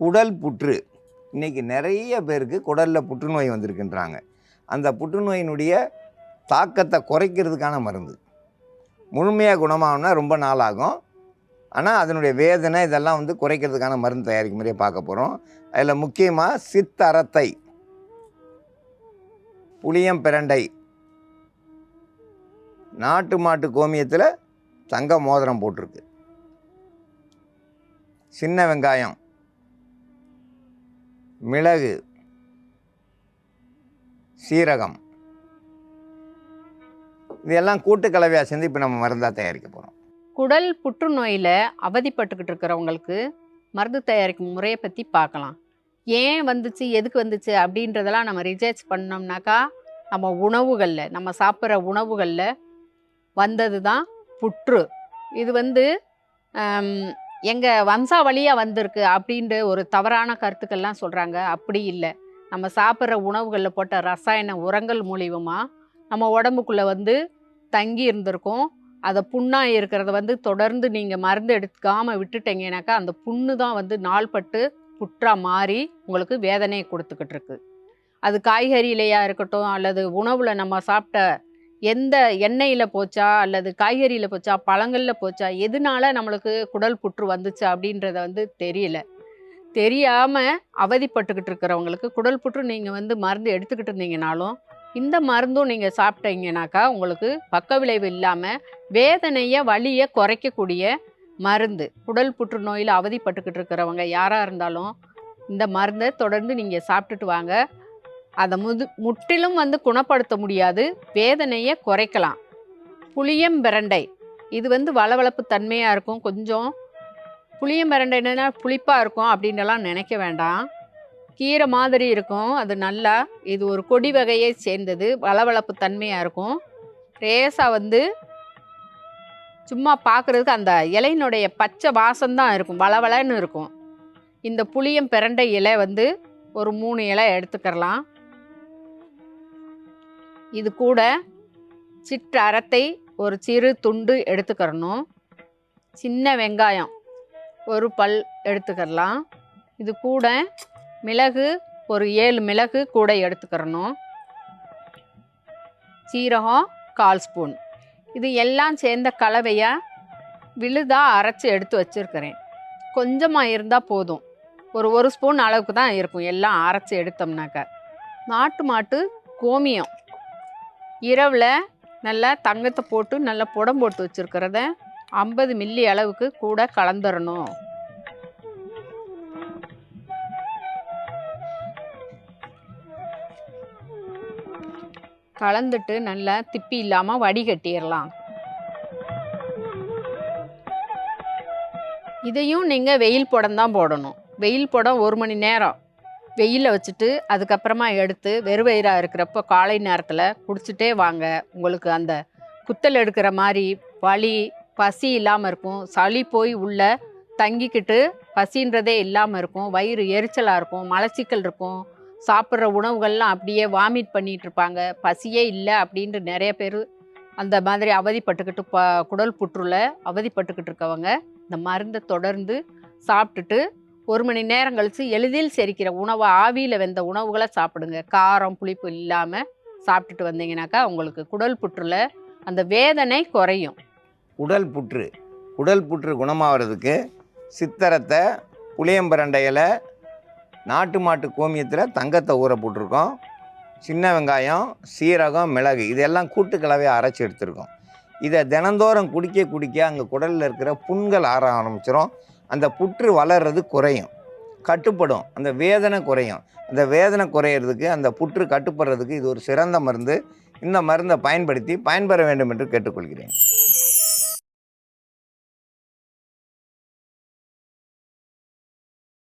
குடல் புற்று. இன்றைக்கி நிறைய பேருக்கு குடலில் புற்றுநோய் வந்திருக்கின்றாங்க. அந்த புற்றுநோயினுடைய தாக்கத்தை குறைக்கிறதுக்கான மருந்து. முழுமையாக குணமாகணும்னா ரொம்ப நாள் ஆகும். ஆனால் அதனுடைய வேதனை இதெல்லாம் வந்து குறைக்கிறதுக்கான மருந்து தயாரிக்கும் முறையை பார்க்க போகிறோம் அதில் முக்கியமாக சித்தரத்தை. புளியம் பிரண்டை. நாட்டு மாட்டு கோமியத்தில் தங்க மோதிரம் போட்டிருக்கு. சின்ன வெங்காயம். மிளகு சீரகம். இதெல்லாம் கூட்டு கலவையாக சேர்ந்து இப்போ நம்ம மருந்தாக தயாரிக்க போகிறோம் குடல் புற்றுநோயில் அவதிப்பட்டுக்கிட்டு இருக்கிறவங்களுக்கு மருந்து தயாரிக்கும் முறையை பற்றி பார்க்கலாம். ஏன் வந்துச்சு எதுக்கு வந்துச்சு அப்படின்றதெல்லாம் நம்ம ரிசர்ச் பண்ணோம்னாக்கா நம்ம உணவுகளில் நம்ம சாப்பிட்ற உணவுகளில் வந்தது தான் புற்று. இது வந்து எங்கள் வம்சாவளியாக வந்திருக்கு அப்படின்ற ஒரு தவறான கருத்துக்கள்லாம் சொல்கிறாங்க அப்படி இல்லை. நம்ம சாப்பிட்ற உணவுகளில் போட்ட ரசாயன உரங்கள் மூலியமாக நம்ம உடம்புக்குள்ளே வந்து தங்கி இருந்திருக்கும். அதை புண்ணாக இருக்கிறத வந்து தொடர்ந்து நீங்கள் மருந்து எடுக்காமல் விட்டுட்டீங்கனாக்கா அந்த புண்ணு தான் வந்து நாள்பட்டு புற்றா மாறி உங்களுக்கு வேதனையை கொடுத்துக்கிட்டு இருக்கு. அது காய்கறியிலையாக இருக்கட்டும் அல்லது உணவில் நம்ம சாப்பிட்ட எந்த எண்ணெயில் போச்சா? அல்லது காய்கறியில் போச்சா? பழங்களில் போச்சா? எதனால நம்மளுக்கு குடல் புற்று வந்துச்சு அப்படின்றத வந்து தெரியல. தெரியாமல் அவதிப்பட்டுக்கிட்டு இருக்கிறவங்களுக்கு குடல் புற்று நீங்கள் வந்து மருந்து எடுத்துக்கிட்டு இருந்தீங்கனாலும் இந்த மருந்தும் நீங்கள் சாப்பிட்டீங்கனாக்கா உங்களுக்கு பக்க விளைவு இல்லாமல் வேதனையை வலியை குறைக்கக்கூடிய மருந்து. குடல் புற்றுநோயில் அவதிப்பட்டுக்கிட்டு இருக்கிறவங்க யாராக இருந்தாலும் இந்த மருந்தை தொடர்ந்து நீங்கள் சாப்பிட்டுட்டு வாங்க. அதை முது முற்றிலும் வந்து குணப்படுத்த முடியாது. வேதனையை குறைக்கலாம். புளியம்பிரண்டை. இது வந்து வளவளப்பு தன்மையாக இருக்கும். கொஞ்சம் புளியம்பிரண்டைனா புளிப்பாக இருக்கும் அப்படின்னுலாம் நினைக்க வேண்டாம். கீரை மாதிரி இருக்கும். அது நல்லா இது ஒரு கொடி வகையை சேர்ந்தது. வளவளப்பு தன்மையாக இருக்கும். லேசாக வந்து சும்மா பார்க்குறதுக்கு அந்த இலையினுடைய பச்சை வாசம்தான் இருக்கும். வளவளன்னு இருக்கும். இந்த புளியம் பிரண்டை இலை வந்து ஒரு மூணு இலை எடுத்துக்கிறலாம். இது கூட சிற்றரத்தை ஒரு சிறு துண்டு எடுத்துக்கிறணும். சின்ன வெங்காயம் ஒரு பல் எடுத்துக்கிறலாம். இது கூட மிளகு ஒரு ஏழு மிளகு கூட எடுத்துக்கிறணும். சீரகம் கால் ஸ்பூன். இது எல்லாம் சேர்ந்த கலவையாக விழுதாக அரைச்சி எடுத்து வச்சுருக்கிறேன். கொஞ்சமாக இருந்தால் போதும். ஒரு ஒரு ஸ்பூன் அளவுக்கு தான் இருக்கும். எல்லாம் அரைச்சி எடுத்தோம்னாக்க. நாட்டு மாட்டு கோமியம். இரவில் நல்லா தங்கத்தை போட்டு நல்லா புடம் போட்டு வச்சுருக்கிறத ஐம்பது மில்லி அளவுக்கு கூட கலந்துடணும் கலந்துட்டு நல்லா திப்பி இல்லாமல் வடிகட்டிடலாம் இதையும் நீங்கள் வெயில் புடம் தான் போடணும். வெயில் புடம் ஒரு மணி நேரம். வெயிலில் வச்சுட்டு அதுக்கப்புறமா எடுத்து வெறும் வயிறாக இருக்கிறப்போ காலை நேரத்தில் குடிச்சிட்டே வாங்க. உங்களுக்கு அந்த குத்தல் எடுக்கிற மாதிரி வலி பசி இல்லாமல் இருக்கும். சளி போய் உள்ள தங்கிக்கிட்டு பசின்றதே இல்லாமல் இருக்கும். வயிறு எரிச்சலாக இருக்கும். மலச்சிக்கல் இருக்கும். சாப்பிட்ற உணவுகள்லாம் அப்படியே வாமிட் பண்ணிகிட்டு இருப்பாங்க. பசியே இல்லை அப்படின்ட்டு நிறைய பேர் அந்த மாதிரி அவதிப்பட்டுக்கிட்டு ப குடல் புற்றுல அவதிப்பட்டுக்கிட்டு இருக்கவங்க இந்த மருந்தை தொடர்ந்து சாப்பிட்டுட்டு ஒரு மணி நேரம் கழித்து எளிதில் செரிக்கிற உணவை ஆவியில் வெந்த உணவுகளை சாப்பிடுங்க. காரம் புளிப்பு இல்லாமல் சாப்பிட்டுட்டு வந்தீங்கன்னாக்கா உங்களுக்கு குடல் புற்றுல அந்த வேதனை குறையும். உடல் புற்று. உடல் புற்று குணமாகிறதுக்கு சித்தரத்தை புளியம்பரண்டையில் நாட்டு மாட்டு கோமியத்தில் தங்கத்தை ஊற போட்டிருக்கோம். சின்ன வெங்காயம் சீரகம் மிளகு இதெல்லாம் கூட்டு அரைச்சி எடுத்திருக்கோம். இதை தினந்தோறும் குடிக்க குடிக்க அங்கே குடலில் இருக்கிற புண்கள் ஆற ஆரம்பிச்சிடும் அந்த புற்று வளர்றது குறையும். கட்டுப்படும். அந்த வேதனை குறையும். அந்த வேதனை குறையிறதுக்கு அந்த புற்று கட்டுப்படுறதுக்கு இது ஒரு சிறந்த மருந்து. இந்த மருந்தை பயன்படுத்தி பயன்பெற வேண்டும் என்று கேட்டுக்கொள்கிறேன்.